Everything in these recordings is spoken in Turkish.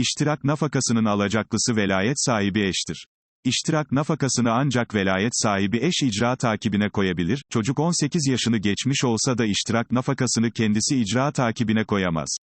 İştirak nafakasının alacaklısı velayet sahibi eştir. İştirak nafakasını ancak velayet sahibi eş icra takibine koyabilir, çocuk 18 yaşını geçmiş olsa da iştirak nafakasını kendisi icra takibine koyamaz.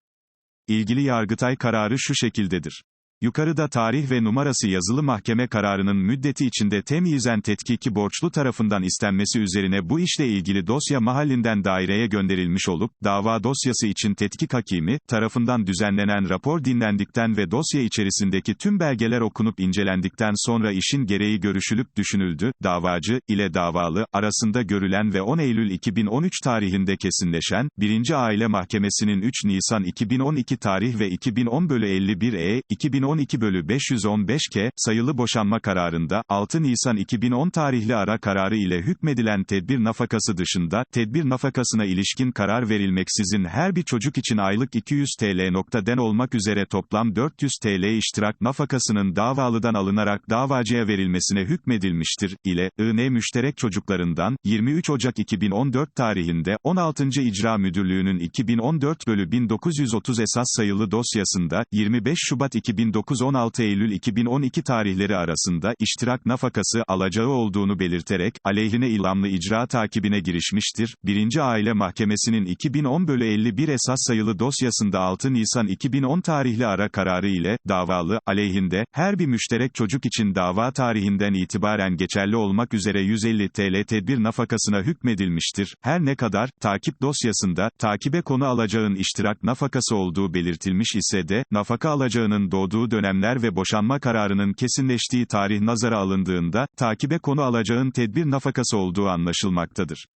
İlgili Yargıtay kararı şu şekildedir. Yukarıda tarih ve numarası yazılı mahkeme kararının müddeti içinde temyizen tetkiki borçlu tarafından istenmesi üzerine bu işle ilgili dosya mahallinden daireye gönderilmiş olup, dava dosyası için tetkik hakimi, tarafından düzenlenen rapor dinlendikten ve dosya içerisindeki tüm belgeler okunup incelendikten sonra işin gereği görüşülüp düşünüldü, davacı, ile davalı, arasında görülen ve 10 Eylül 2013 tarihinde kesinleşen, 1. Aile Mahkemesi'nin 3 Nisan 2012 tarih ve 2010 bölü 51 E, 2012 bölü 515 K, sayılı boşanma kararında, 6 Nisan 2010 tarihli ara kararı ile hükmedilen tedbir nafakası dışında, tedbir nafakasına ilişkin karar verilmeksizin her bir çocuk için aylık 200 TL noktaden olmak üzere toplam 400 TL iştirak nafakasının davalıdan alınarak davacıya verilmesine hükmedilmiştir, ile, IN müşterek çocuklarından, 23 Ocak 2014 tarihinde, 16. İcra Müdürlüğü'nün 2014 bölü 1930 esas sayılı dosyasında, 25 Şubat 2009 16 Eylül 2012 tarihleri arasında, iştirak nafakası alacağı olduğunu belirterek, aleyhine ilamlı icra takibine girişmiştir. 1. Aile Mahkemesi'nin 2010 bölü 51 esas sayılı dosyasında 6 Nisan 2010 tarihli ara kararı ile, davalı, aleyhinde, her bir müşterek çocuk için dava tarihinden itibaren geçerli olmak üzere 150 TL tedbir nafakasına hükmedilmiştir. Her ne kadar, takip dosyasında, takibe konu alacağın iştirak nafakası olduğu belirtilmiş ise de, nafaka alacağının doğduğu dönemler ve boşanma kararının kesinleştiği tarih nazara alındığında, takibe konu alacağın tedbir nafakası olduğu anlaşılmaktadır.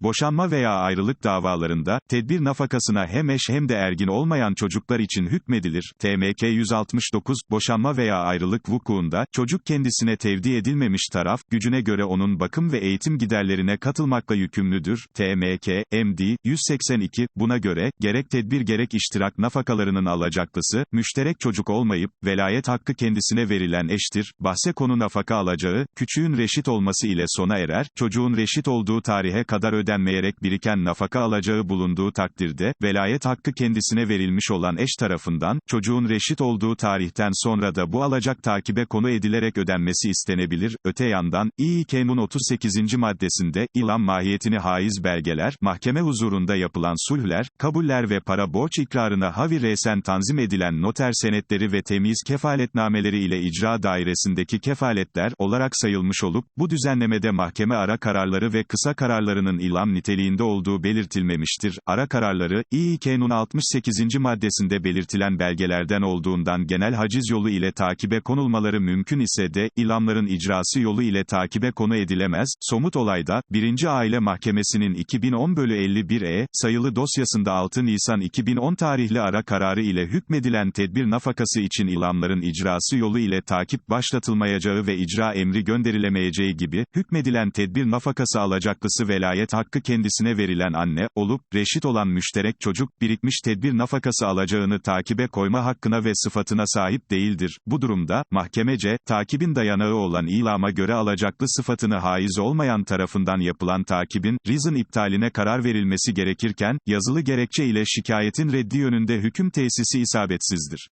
Boşanma veya ayrılık davalarında, tedbir nafakasına hem eş hem de ergin olmayan çocuklar için hükmedilir. TMK 169, boşanma veya ayrılık vukuunda, çocuk kendisine tevdi edilmemiş taraf, gücüne göre onun bakım ve eğitim giderlerine katılmakla yükümlüdür. TMK, MD, 182, buna göre, gerek tedbir gerek iştirak nafakalarının alacaklısı, müşterek çocuk olmayıp, velayet hakkı kendisine verilen eştir. Bahse konu nafaka alacağı, küçüğün reşit olması ile sona erer, çocuğun reşit olduğu tarihe kadar ödenmeyecektir ödenmeyerek biriken nafaka alacağı bulunduğu takdirde, velayet hakkı kendisine verilmiş olan eş tarafından, çocuğun reşit olduğu tarihten sonra da bu alacak takibe konu edilerek ödenmesi istenebilir. Öte yandan, İİK'nun 38. maddesinde, ilan mahiyetini haiz belgeler, mahkeme huzurunda yapılan sulhler, kabuller ve para borç ikrarına havi resen tanzim edilen noter senetleri ve temiz kefaletnameleri ile icra dairesindeki kefaletler olarak sayılmış olup, bu düzenlemede mahkeme ara kararları ve kısa kararlarının ilan ilam niteliğinde olduğu belirtilmemiştir. Ara kararları, İİK'nun 68. maddesinde belirtilen belgelerden olduğundan genel haciz yolu ile takibe konulmaları mümkün ise de, ilamların icrası yolu ile takibe konu edilemez. Somut olayda, 1. Aile Mahkemesi'nin 2010 bölü 51 E, sayılı dosyasında 6 Nisan 2010 tarihli ara kararı ile hükmedilen tedbir nafakası için ilamların icrası yolu ile takip başlatılmayacağı ve icra emri gönderilemeyeceği gibi, hükmedilen tedbir nafakası alacaklısı velayet hakkı hakkı kendisine verilen anne, olup, reşit olan müşterek çocuk, birikmiş tedbir nafakası alacağını takibe koyma hakkına ve sıfatına sahip değildir. Bu durumda, mahkemece, takibin dayanağı olan ilama göre alacaklı sıfatını haiz olmayan tarafından yapılan takibin, rizın iptaline karar verilmesi gerekirken, yazılı gerekçe ile şikayetin reddi yönünde hüküm tesisi isabetsizdir.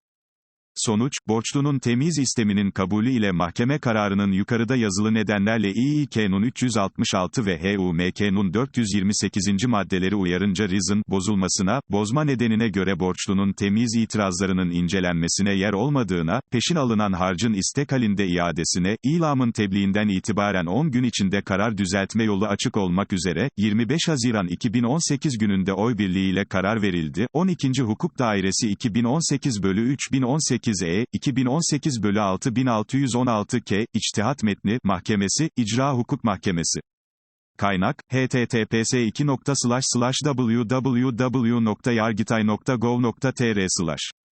Sonuç, borçlunun temiz isteminin kabulü ile mahkeme kararının yukarıda yazılı nedenlerle İİK'nun 366 ve HUMK'nun 428. maddeleri uyarınca rizın, bozulmasına, bozma nedenine göre borçlunun temiz itirazlarının incelenmesine yer olmadığına, peşin alınan harcın istek halinde iadesine, ilamın tebliğinden itibaren 10 gün içinde karar düzeltme yolu açık olmak üzere, 25 Haziran 2018 gününde oy birliğiyle karar verildi. 12. Hukuk Dairesi 2018 bölü 3018 2018 E, 2018 bölü 6616 K, İçtihat Metni, Mahkemesi, İcra Hukuk Mahkemesi. Kaynak, https www.yargitay.gov.tr